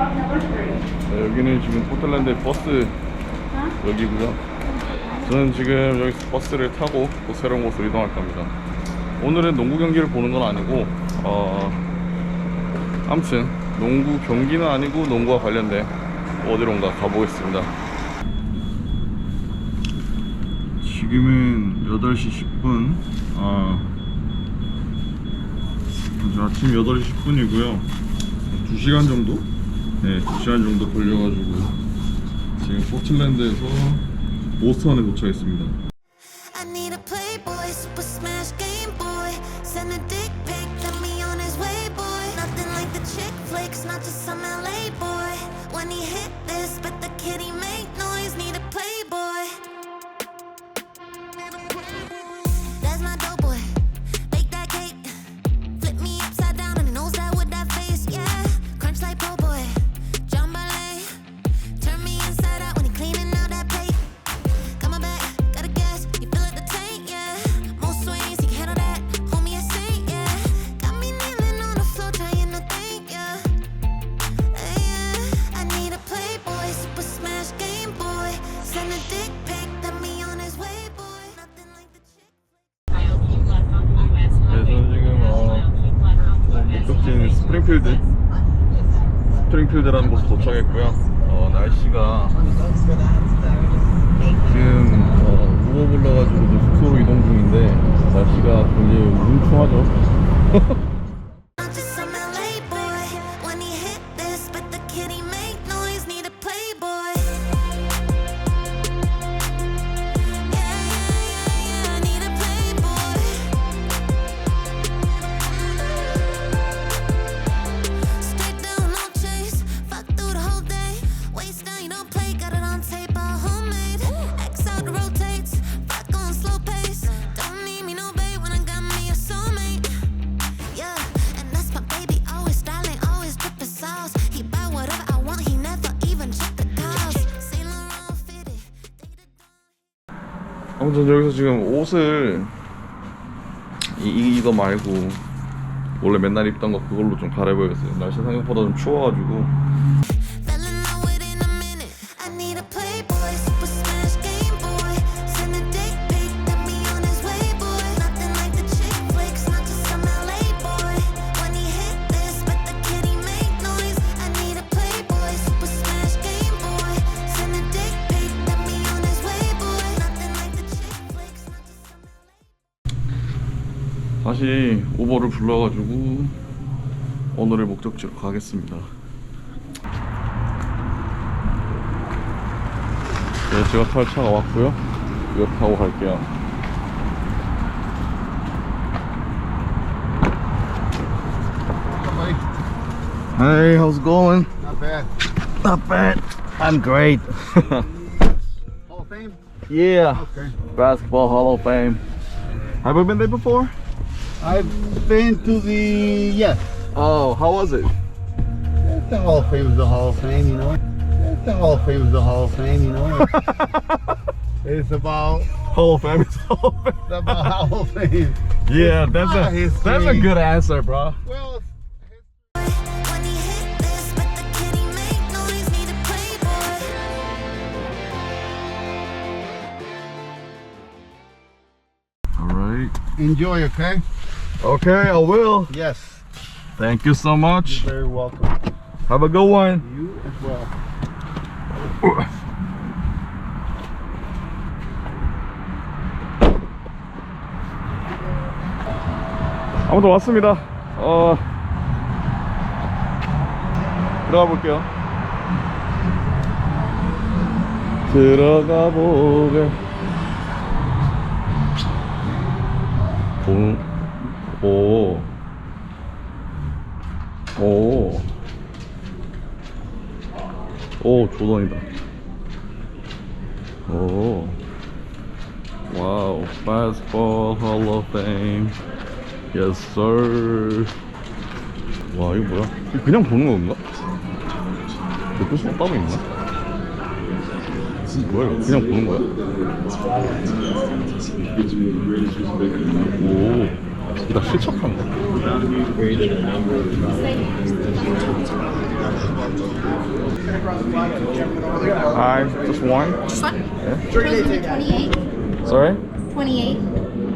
네, 여기는 지금 포틀랜드 버스 여기고요. 저는 지금 여기서 버스를 타고 또 새로운 곳으로 이동할 겁니다. 오늘은 농구 경기를 보는 건 아니고, 어, 아무튼 농구 경기는 아니고 농구와 관련된 어디론가 가보겠습니다. 지금은 8시 10분. 아, 아침 8시 10분이고요. 2시간 정도? 네, 2시간 정도 걸려가지고 지금 포틀랜드에서 보스턴에 도착했습니다. 지금 어, 우버 불러가지고 숙소로 이동 중인데 날씨가 굉장히 우중충하죠. 아무튼 여기서 지금 옷을 이, 이- 이거 말고 원래 맨날 입던 거 그걸로 좀 갈아입어야겠어요. 날씨 생각보다 좀 추워가지고 다시 우버를 불러가지고 오늘의 목적지로 가겠습니다. 네, 제가 탈 차가 왔고요. 이거 타고 갈게요. Hey, how's it going? Not bad. Not bad. I'm great. Hall of Fame? yeah, Okay. Basketball Hall of Fame. Have you been there before? I've been to the yes. Oh, how was it? The Hall of Fame is the Hall of Fame, you know. The Hall of Fame is the Hall of Fame, you know. it's about Hall of Fame is Hall of Fame. it's about Hall of Fame. Yeah, that's a history. that's a good answer, bro. Well, it's- When he hit this, but the kitty make noise. Need a playboy. All right. enjoy, okay? Okay, I will. Yes. Thank you so much. You're very welcome. Have a good one. You as well. 아무튼 왔습니다. 어 들어가 볼게요. 들어가 보게. 동, 오, 오, 오, 조던이다. 오, 와우, basketball hall of fame. Yes, sir. 와, 이거 뭐야? 이거 그냥 보는 건가? 몇 수가 따로 있나? 뭐야, 이거? 그냥 보는 거야? 오, 이거 다 실척한데? Hi, just one. Just one? Supposed to be 28. Sorry? 28.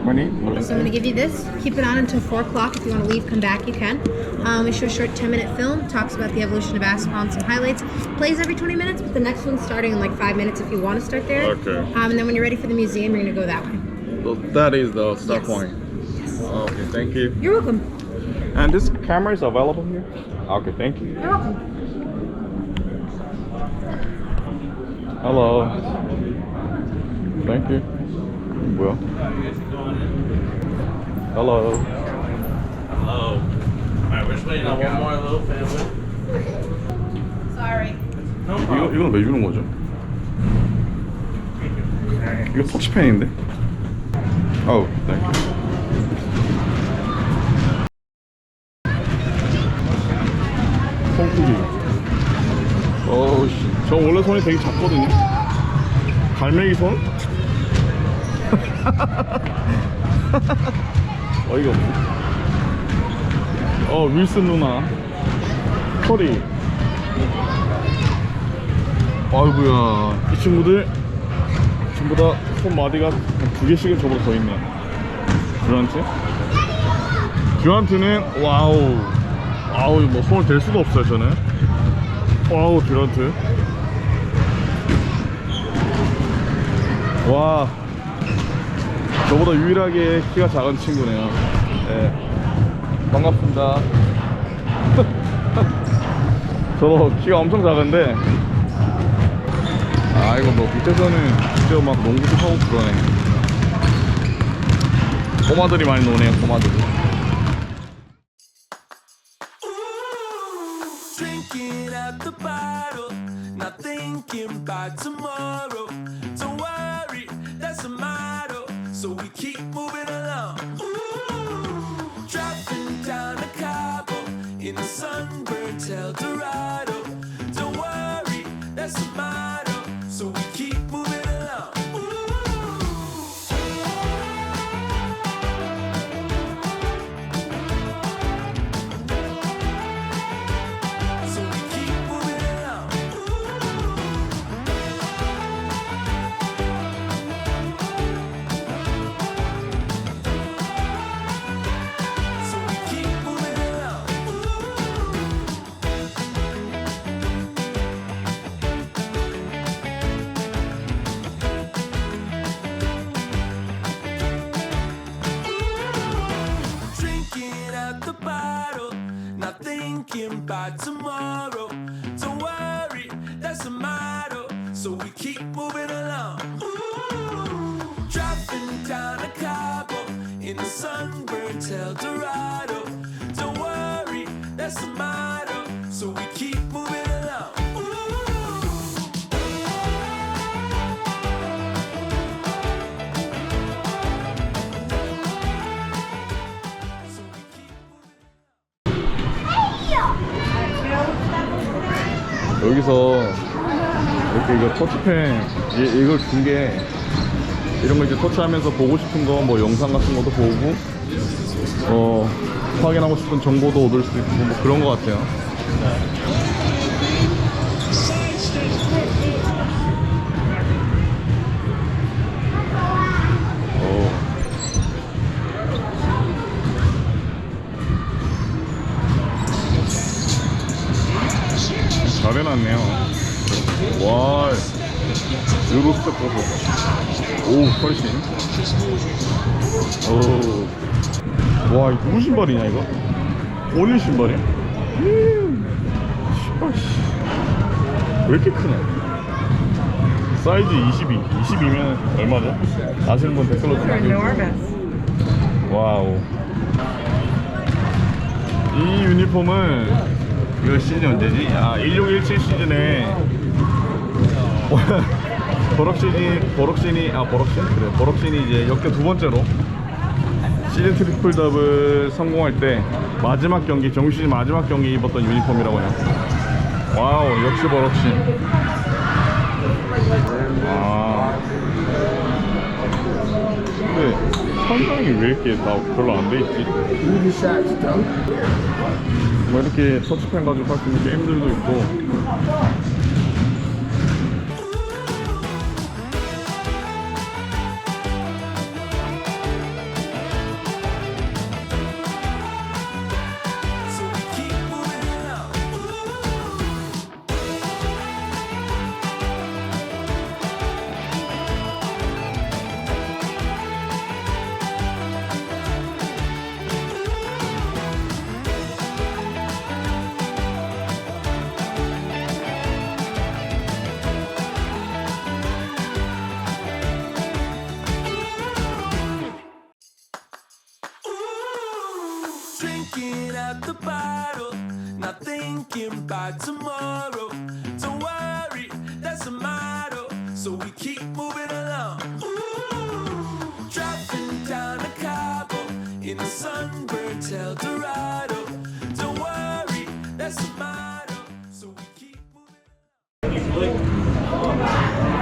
Money? So I'm going to give you this. Keep it on until 4 o'clock. If you want to leave, come back, you can. Um, we show a short 10 minute film. Talks about the evolution of basketball and some highlights. Plays every 20 minutes, but the next one's starting in like 5 minutes if you want to start there. Okay. Um, and then when you're ready for the museum, you're going to go that way. So that is the start Yes. point. Okay, thank you. You're welcome. And this camera is available here? Okay, thank you. You're welcome. Hello. Thank you. 뭐야? Hello. Hello. Alright, we're just waiting on one more little family. Sorry. No 이거 problem. 이건 왜 주는 거죠? 이거 터치펜인데? 어우, 땡 저 원래 손이 되게 작거든요. 갈매기 손? 어이가 없네. 어, 윌슨 누나. 허리. 아이고야 이 친구들 전부 다 손마디가 두 개씩은 저보다 더 있네 듀란트 듀란트는 와우 아우 뭐 손을 댈 수가 없어요 저는 와우 듀란트 와. 저보다 유일하게 키가 작은 친구네요. 네. 반갑습니다. 저도 키가 엄청 작은데. 아 이거 뭐 밑에서는 진짜 막 농구도 하고 그러네. 꼬마들이 많이 노네요 꼬마들이. Drinking at the bottle, not thinking about tomorrow. About tomorrow. 여기서 이렇게 이거 터치펜 이, 이걸 준 게 이런 거 이제 터치하면서 보고 싶은 거 뭐 영상 같은 것도 보고 어 확인하고 싶은 정보도 얻을 수 있고 뭐 그런 거 같아요 잘 해놨네요. 와, 유로스텝 보소. 오, 훨씬. 오. 와, 이거 누구 신발이냐, 이거? 본인 신발이야? 음. 왜 이렇게 크냐? 사이즈 22. 22면 얼마죠? 아시는 분 댓글로 좀 남겨주세요. 와우. 이 유니폼은 이거 시즌 언제지? 아, 1617 시즌에 버럭신이 버럭신이 아 버럭신 그래 버럭신이 이제 역대 두 번째로 시즌 트리플 더블 성공할 때 마지막 경기 정신 마지막 경기 입었던 유니폼이라고 해요. 와우 역시 버럭신. 아 근데 선정이 왜 이렇게 다 별로 안 돼 있지? 뭐 이렇게 터치펜 가지고 할수 있는 게임들도 있고 thinking about tomorrow. Don't worry, that's a motto. So we keep moving along. Ooh, Driving down to Cabo in a sunburned Eldorado. Don't worry, that's a motto. So we keep moving.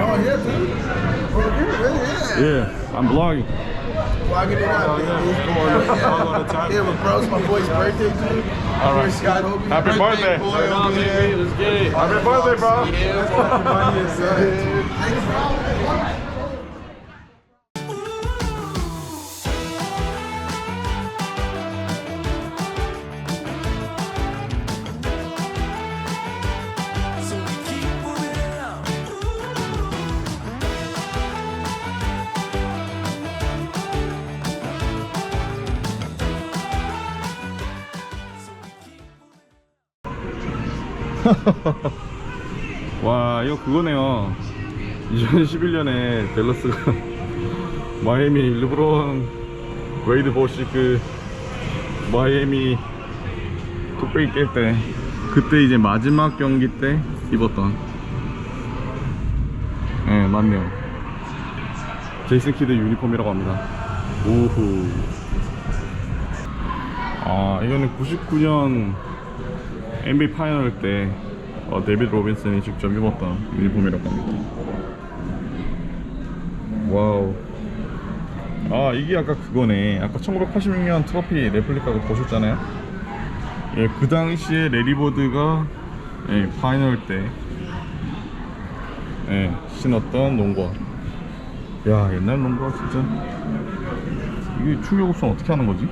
Oh, yeah, dude. Well, you're yeah. Yeah, I'm Vlogging it out, man. It was going. All the time. Yeah, bro, it's my boy's birthday, dude. All right. Scott Hobie. Happy birthday. birthday. Boy, right on. Let's get it. Happy birthday, bro. Yeah, Thanks, bro. 와 이거 그거네요. 2011년에 댈러스가 마이애미 르브론 웨이드 보시 그 마이애미 뚝배기 깰 때 그때 이제 마지막 경기 때 입었던. 예 네, 맞네요. 제이슨 키드 유니폼이라고 합니다. 오후 아 이거는 99년 NBA 파이널 때 어, 데이비드 로빈슨이 직접 입었던 유니폼이라고 합니다. 와우. 아 이게 아까 그거네. 아까 1986년 트로피 레플리카 그 보셨잖아요. 예, 그 당시에 레리보드가 예, 파이널 때 예, 신었던 농구. 야 옛날 농구가 진짜 이게 충격 없으면 어떻게 하는 거지?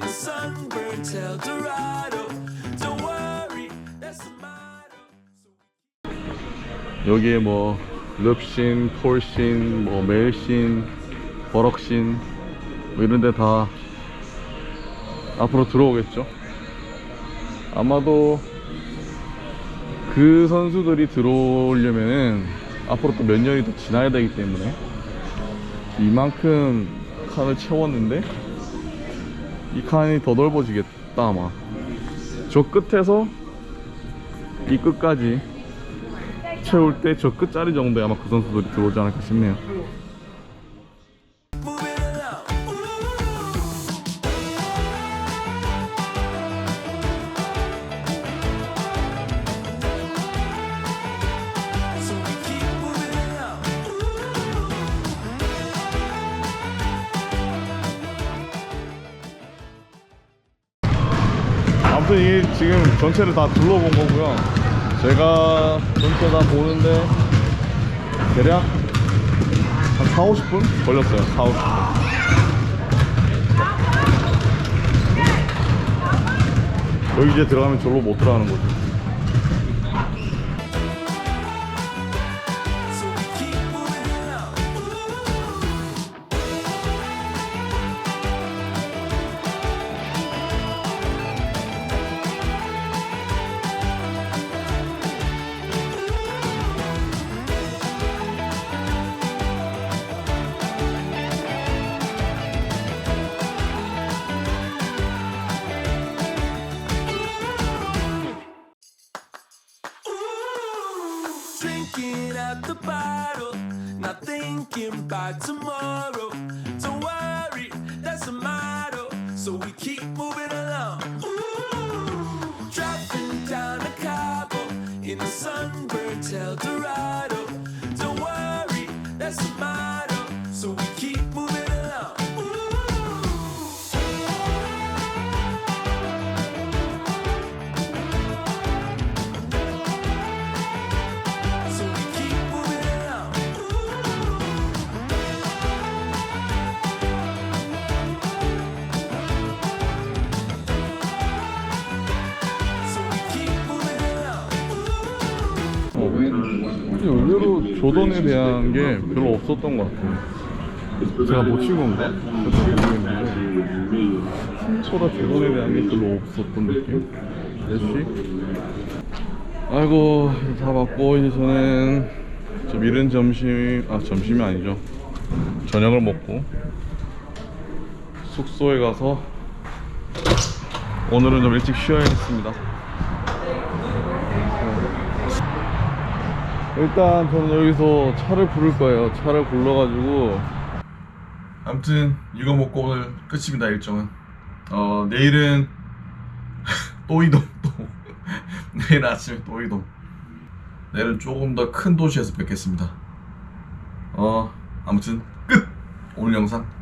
in a sunburned Eldorado. Don't worry, that's motto. 여기에 뭐 럽신, 폴신, 뭐 멜신, 버럭신 뭐 이런 데 다 앞으로 들어오겠죠. 아마도 그 선수들이 들어오려면은 앞으로 또 몇 년이 더 지나야 되기 때문에 이만큼 칸을 채웠는데 이 칸이 더 넓어지겠다 아마 저 끝에서 이 끝까지 채울 때 저 끝자리 정도에 아마 그 선수들이 들어오지 않을까 싶네요. 아무튼 이게 지금 전체를 다 둘러본 거고요. 제가 전체 다 보는데 대략 한 4, 50분 걸렸어요. 4, 50분. 여기 이제 들어가면 절로 못 들어가는 거지. by tomorrow. 의외로 조던에 대한 게 별로 없었던 것 같아요. 제가 놓친 건가? 그것도 모르겠는데 생초라 조던에 대한 게 별로 없었던 느낌? 예시? 아이고 다 받고 이제 저는 좀 이른 점심 아 점심이 아니죠 저녁을 먹고 숙소에 가서 오늘은 좀 일찍 쉬어야겠습니다 일단 저는 여기서 차를 부를 거예요. 차를 불러가지고. 아무튼 이거 먹고 오늘 끝입니다 일정은. 어 내일은 또 이동 또. 내일 아침에 또 이동 내일은 조금 더 큰 도시에서 뵙겠습니다. 어 아무튼 끝! 오늘 영상 끝